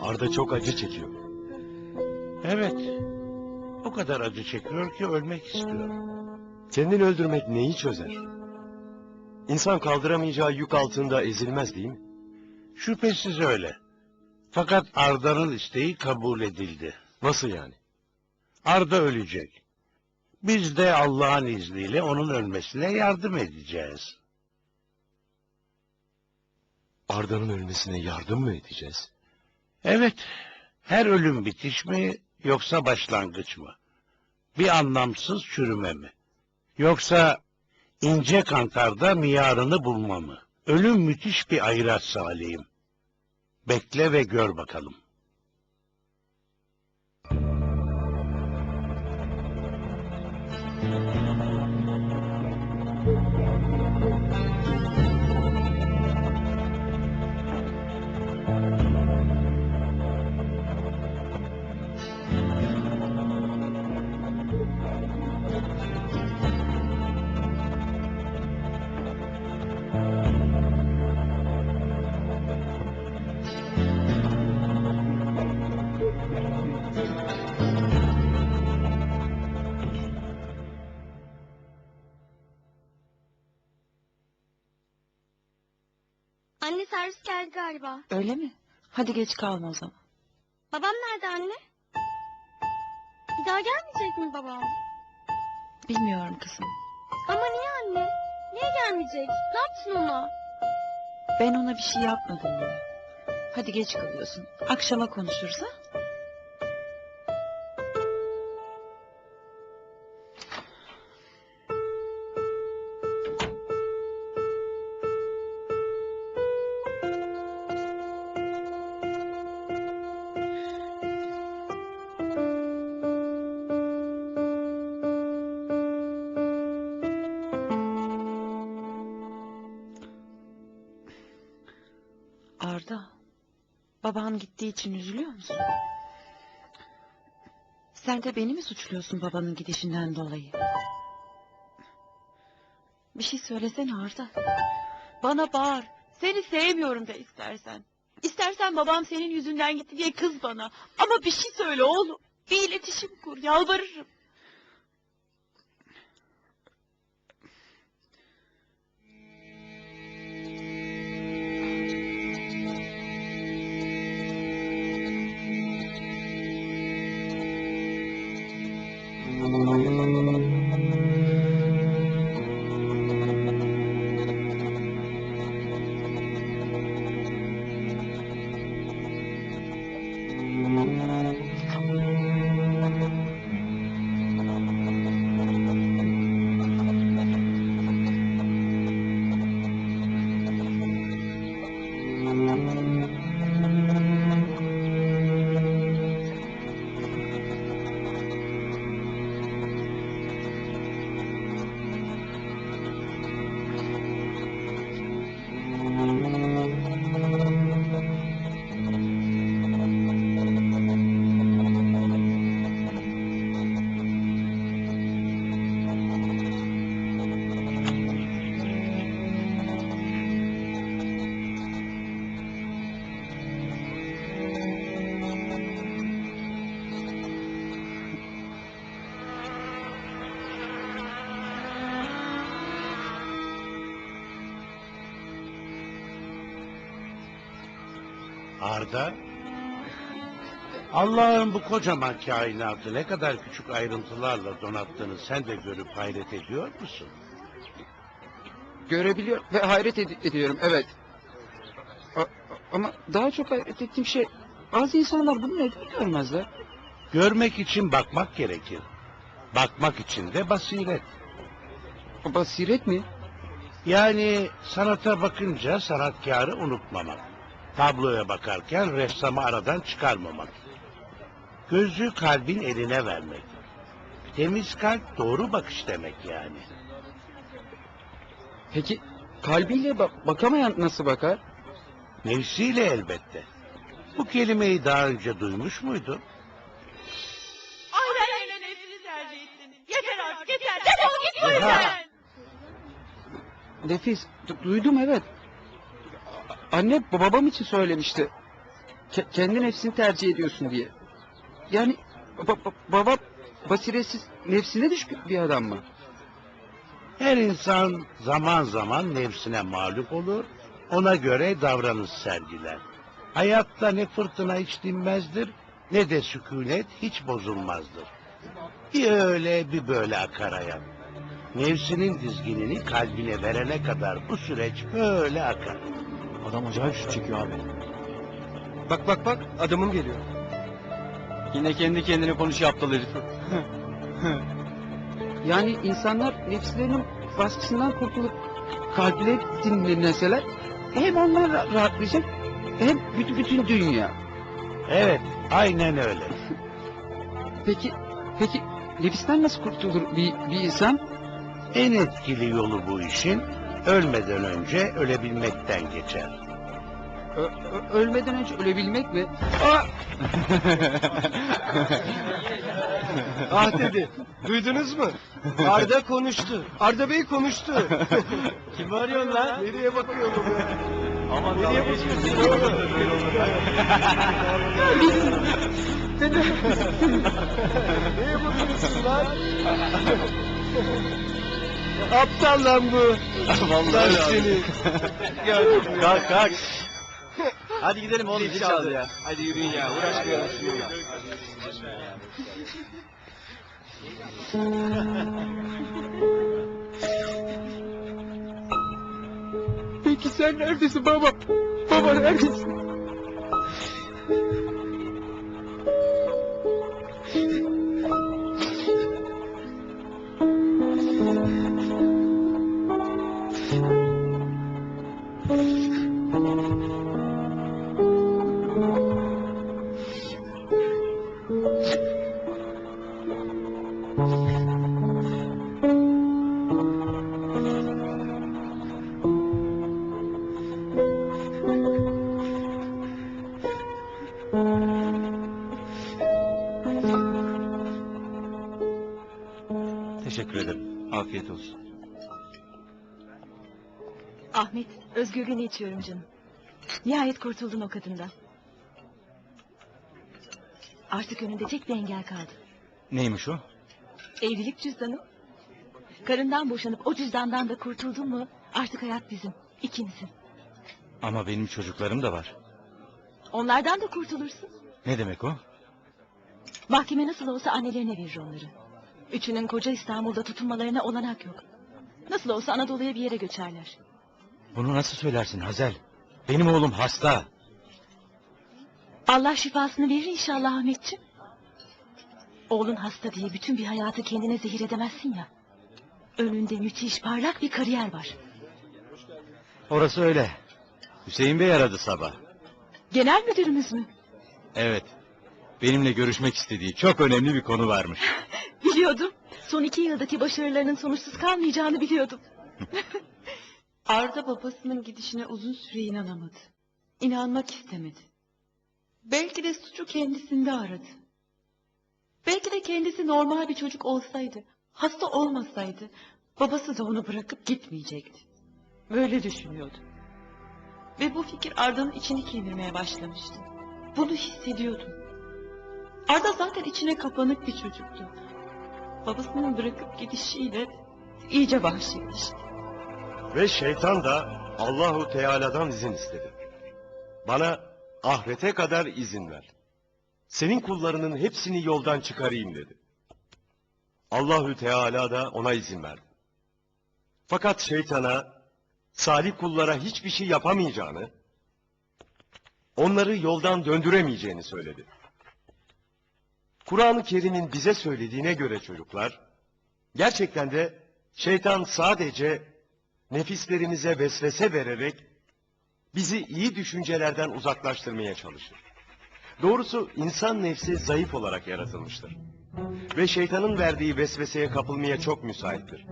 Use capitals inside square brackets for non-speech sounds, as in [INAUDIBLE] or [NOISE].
Arda çok acı çekiyor. Evet. O kadar acı çekiyor ki ölmek istiyor. Kendini öldürmek neyi çözer? İnsan kaldıramayacağı yük altında ezilmez değil mi? Şüphesiz öyle. Fakat Arda'nın isteği kabul edildi. Nasıl yani? Arda ölecek. Biz de Allah'ın izniyle onun ölmesine yardım edeceğiz. Arda'nın ölmesine yardım mı edeceğiz? Evet, her ölüm bitiş mi yoksa başlangıç mı? Bir anlamsız çürüme mi? Yoksa ince kantarda miyarını bulma mı? Ölüm müthiş bir ayraç Salih'im. Bekle ve gör bakalım. Servis geldi galiba. Öyle mi? Hadi geç kalma o zaman. Babam nerede anne? Bir daha gelmeyecek mi babam? Bilmiyorum kızım. Ama niye anne? Niye gelmeyecek? Ne yaptın ona? Ben ona bir şey yapmadım yine. Hadi geç kalıyorsun. Akşama konuşuruz ha? Arda, baban gittiği için üzülüyor musun? Sen de beni mi suçluyorsun babanın gidişinden dolayı? Bir şey söylesene Arda. Bana bağır. Seni sevmiyorum da istersen. İstersen babam senin yüzünden gitti diye kız bana. Ama bir şey söyle oğlum. Bir iletişim kur. Yalvarırım. Arda, Allah'ın bu kocaman kainatı ne kadar küçük ayrıntılarla donattığını sen de görüp hayret ediyor musun? Görebiliyor ve hayret ed- ediyorum evet. A- ama daha çok hayret ettiğim şey bazı insanlar bunu neden görmezler? Görmek için bakmak gerekir. Bakmak için de basiret. Basiret mi? Yani sanata bakınca sanatkarı unutmamak. Tabloya bakarken ressamı aradan çıkarmamak. Gözü kalbin eline vermek. Temiz kalp doğru bakış demek yani. Peki kalbiyle ba- bakamayan nasıl bakar? Nefsiyle elbette. Bu kelimeyi daha önce duymuş muydun? Aynen yerine nefsini tercih ettin. Yeter artık yeter. Defol git bu Oha! evden. Nefis, du- duydum evet. Anne babam için söylemişti. Ke- kendi nefsini tercih ediyorsun diye. Yani ba- ba- baba basiretsiz nefsine düşkün bir adam mı? Her insan zaman zaman nefsine mağlup olur, ona göre davranış sergiler. Hayatta ne fırtına hiç dinmezdir, ne de sükunet hiç bozulmazdır. Bir öyle bir böyle akar hayat. Nefsinin dizginini kalbine verene kadar bu süreç böyle akar. Adam acayip şut çekiyor abi. Bak bak bak adamım geliyor. Yine kendi kendine konuşuyor aptal herif. [LAUGHS] Yani insanlar nefslerinin baskısından kurtulup kalpleri dinleseler hem onlar ra- rahatlayacak hem bütün, bütün dünya. Evet, aynen öyle. [LAUGHS] Peki peki nefisten nasıl kurtulur bir, bir insan? En etkili yolu bu işin, ölmeden önce ölebilmekten geçer. Ö- ö- ölmeden önce ölebilmek mi? Aa! [LAUGHS] ah dedi. Duydunuz mu? Arda konuştu. Arda Bey konuştu. [LAUGHS] Kim arıyorsun lan? Nereye bakıyor bu? Aman Nereye bakıyorsun? [LAUGHS] Nereye bakıyorsun lan? Aptal lan bu. [LAUGHS] Vallahi seni. [LAUGHS] kalk kalk. Hadi gidelim oğlum zil çaldı ya. Hadi yürüyün ya. Uğraşmayalım. ya. Peki sen neredesin baba? Baba neredesin? Afiyet olsun. Ahmet, özgürlüğünü içiyorum canım. Nihayet kurtuldun o kadından. Artık önünde tek bir engel kaldı. Neymiş o? Evlilik cüzdanı. Karından boşanıp o cüzdandan da kurtuldun mu artık hayat bizim, ikimizin. Ama benim çocuklarım da var. Onlardan da kurtulursun. Ne demek o? Mahkeme nasıl olsa annelerine verir onları. Üçünün koca İstanbul'da tutunmalarına olanak yok. Nasıl olsa Anadolu'ya bir yere göçerler. Bunu nasıl söylersin Hazel? Benim oğlum hasta. Allah şifasını verir inşallah Ahmetciğim. Oğlun hasta diye bütün bir hayatı kendine zehir edemezsin ya. Önünde müthiş parlak bir kariyer var. Orası öyle. Hüseyin Bey aradı sabah. Genel müdürümüz mü? Evet. Benimle görüşmek istediği çok önemli bir konu varmış. [LAUGHS] Biliyordum. Son iki yıldaki başarılarının sonuçsuz kalmayacağını biliyordum. [LAUGHS] Arda babasının gidişine uzun süre inanamadı. İnanmak istemedi. Belki de suçu kendisinde aradı. Belki de kendisi normal bir çocuk olsaydı, hasta olmasaydı, babası da onu bırakıp gitmeyecekti. Böyle düşünüyordu. Ve bu fikir Arda'nın içini kemirmeye başlamıştı. Bunu hissediyordum. Arda zaten içine kapanık bir çocuktu. Babasının bırakıp gidişiyle iyice vahşileşti. Ve şeytan da Allahu Teala'dan izin istedi. Bana ahirete kadar izin ver. Senin kullarının hepsini yoldan çıkarayım dedi. Allahü Teala da ona izin verdi. Fakat şeytana salih kullara hiçbir şey yapamayacağını, onları yoldan döndüremeyeceğini söyledi. Kur'an-ı Kerim'in bize söylediğine göre çocuklar, gerçekten de şeytan sadece nefislerimize vesvese vererek bizi iyi düşüncelerden uzaklaştırmaya çalışır. Doğrusu insan nefsi zayıf olarak yaratılmıştır. Ve şeytanın verdiği vesveseye kapılmaya çok müsaittir.